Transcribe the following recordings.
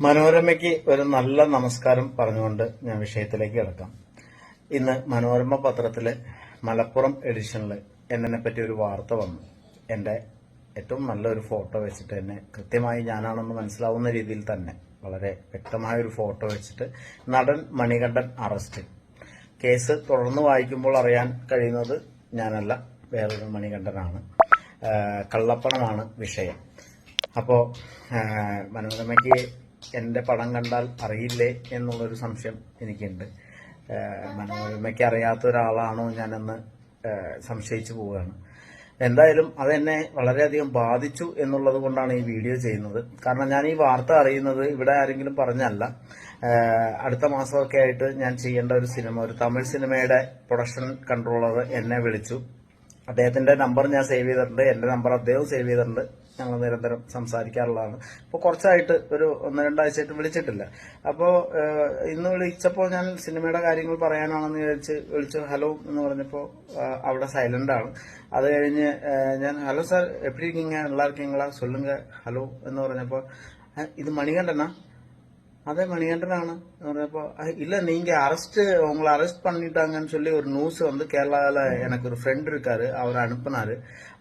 മനോരമയ്ക്ക് ഒരു നല്ല നമസ്കാരം പറഞ്ഞുകൊണ്ട് ഞാൻ വിഷയത്തിലേക്ക് കിടക്കാം. ഇന്ന് മനോരമ പത്രത്തിൽ മലപ്പുറം എഡിഷനിൽ എന്നെ പറ്റി ഒരു വാർത്ത വന്നു. എന്റെ ഏറ്റവും നല്ലൊരു ഫോട്ടോ വെച്ചിട്ട് എന്നെ കൃത്യമായി ഞാനാണെന്ന് മനസ്സിലാവുന്ന രീതിയിൽ തന്നെ വളരെ വ്യക്തമായ ഒരു ഫോട്ടോ വെച്ചിട്ട് നടൻ മണികണ്ഠൻ അറസ്റ്റ്. കേസ് തുടർന്ന് വായിക്കുമ്പോൾ അറിയാൻ കഴിയുന്നത് ഞാനല്ല വേറൊരു മണികണ്ഠനാണ്. കള്ളപ്പണമാണ് വിഷയം. അപ്പോൾ മനോരമയ്ക്ക് എന്റെ പടം കണ്ടാൽ അറിയില്ലേ എന്നുള്ളൊരു സംശയം എനിക്കുണ്ട്. മനോരമയ്ക്ക് അറിയാത്ത ഒരാളാണോ ഞാനെന്ന് സംശയിച്ചു പോവുകയാണ്. എന്തായാലും അതെന്നെ വളരെയധികം ബാധിച്ചു എന്നുള്ളത് കൊണ്ടാണ് ഈ വീഡിയോ ചെയ്യുന്നത്. കാരണം ഞാൻ ഈ വാർത്ത അറിയുന്നത് ഇവിടെ ആരെങ്കിലും പറഞ്ഞല്ല. അടുത്ത മാസമൊക്കെ ആയിട്ട് ഞാൻ ചെയ്യേണ്ട ഒരു സിനിമ ഒരു തമിഴ് സിനിമയുടെ പ്രൊഡക്ഷൻ കൺട്രോളർ എന്നെ വിളിച്ചു. അദ്ദേഹത്തിന്റെ നമ്പർ ഞാൻ സേവ് ചെയ്തിട്ടുണ്ട്. എന്റെ നമ്പർ അദ്ദേഹം സേവ് ചെയ്തിട്ടുണ്ട്. ഞങ്ങൾ നിരന്തരം സംസാരിക്കാറുള്ളതാണ്. അപ്പോൾ കുറച്ചായിട്ട് ഒരു ഒന്ന് രണ്ടാഴ്ചയായിട്ട് വിളിച്ചിട്ടില്ല. അപ്പോൾ ഇന്ന് വിളിച്ചപ്പോൾ ഞാൻ സിനിമയുടെ കാര്യങ്ങൾ പറയാനാണെന്ന് വിചാരിച്ച് വിളിച്ചു. ഹലോ എന്ന് പറഞ്ഞപ്പോൾ അവിടെ സൈലന്റ് ആണ്. അത് കഴിഞ്ഞ് ഞാൻ ഹലോ സാർ എപ്പിടിരിക്കീങ്ക എല്ലാവർക്കും ഹലോ എന്ന് പറഞ്ഞപ്പോൾ ഇത് മണികണ്ഠനാ? അതെ மணிகண்டனான இப்போ ഇല്ല நீங்கள் அரெஸ்ட்டு உங்களை அரெஸ்ட் பண்ணிட்டாங்கன்னு சொல்லி ஒரு நியூஸ் வந்து கேரளாவில் எனக்கு ஒரு ஃப்ரெண்ட் இருக்கார் அவர் அனுப்புனார்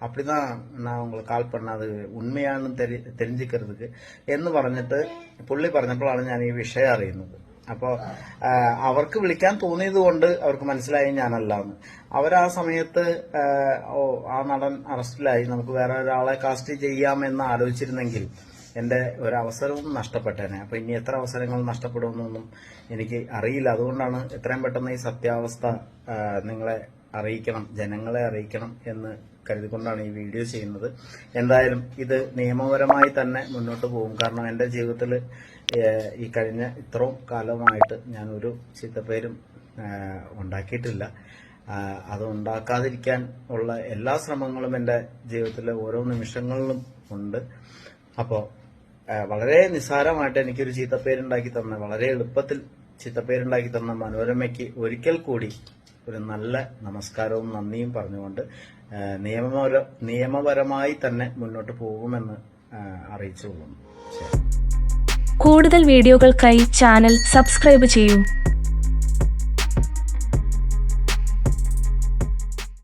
அப்படி தான் நான் ഉങ്ങളെ കാൾ പണ്ണത് ഉണ്മയാണെന്ന് തെരി തെരിഞ്ഞിക്കരുത് എന്ന് പറഞ്ഞിട്ട് പുള്ളി പറഞ്ഞപ്പോഴാണ് ഞാൻ ഈ വിഷയം അറിയുന്നത്. അപ്പോൾ അവർക്ക് വിളിക്കാൻ തോന്നിയത് കൊണ്ട് അവർക്ക് മനസ്സിലായി ഞാനല്ലാന്ന്. അവരാ സമയത്ത് ഓ ആ നടൻ അറസ്റ്റിലായി നമുക്ക് വേറെ ഒരാളെ കാസ്റ്റ് ചെയ്യാമെന്ന് ആലോചിച്ചിരുന്നെങ്കിൽ എന്റെ ഒരു അവസരവും നഷ്ടപ്പെട്ടേനെ. അപ്പോൾ ഇനി എത്ര അവസരങ്ങൾ നഷ്ടപ്പെടുമെന്നൊന്നും എനിക്ക് അറിയില്ല. അതുകൊണ്ടാണ് എത്രയും പെട്ടെന്ന് ഈ സത്യാവസ്ഥ നിങ്ങളെ അറിയിക്കണം ജനങ്ങളെ അറിയിക്കണം എന്ന് കരുതിക്കൊണ്ടാണ് ഈ വീഡിയോ ചെയ്യുന്നത്. എന്തായാലും ഇത് നിയമപരമായി തന്നെ മുന്നോട്ട് പോകും. കാരണം എന്റെ ജീവിതത്തിൽ ഈ കഴിഞ്ഞ ഇത്രയും കാലമായിട്ട് ഞാൻ ഒരു ചീത്തപ്പേരും ഉണ്ടാക്കിയിട്ടില്ല. അത് ഉണ്ടാക്കാതിരിക്കാൻ ഉള്ള എല്ലാ ശ്രമങ്ങളും എന്റെ ജീവിതത്തിലെ ഓരോ നിമിഷങ്ങളിലും ഉണ്ട്. അപ്പോ ആ, വളരെ നിസ്സാരമായിട്ട് എനിക്കൊരു ചീത്തപ്പേരുണ്ടാക്കി തന്ന വളരെ എളുപ്പത്തിൽ ചീത്തപ്പേരുണ്ടാക്കി തന്ന മനോരമയ്ക്ക് ഒരിക്കൽ കൂടി ഒരു നല്ല നമസ്കാരവും നന്ദിയും പറഞ്ഞുകൊണ്ട് നിയമപര നിയമപരമായി തന്നെ മുന്നോട്ട് പോകുമെന്ന് അറിയിച്ചു കൂടുതൽ വീഡിയോകൾക്കായി ചാനൽ സബ്സ്ക്രൈബ് ചെയ്യൂ.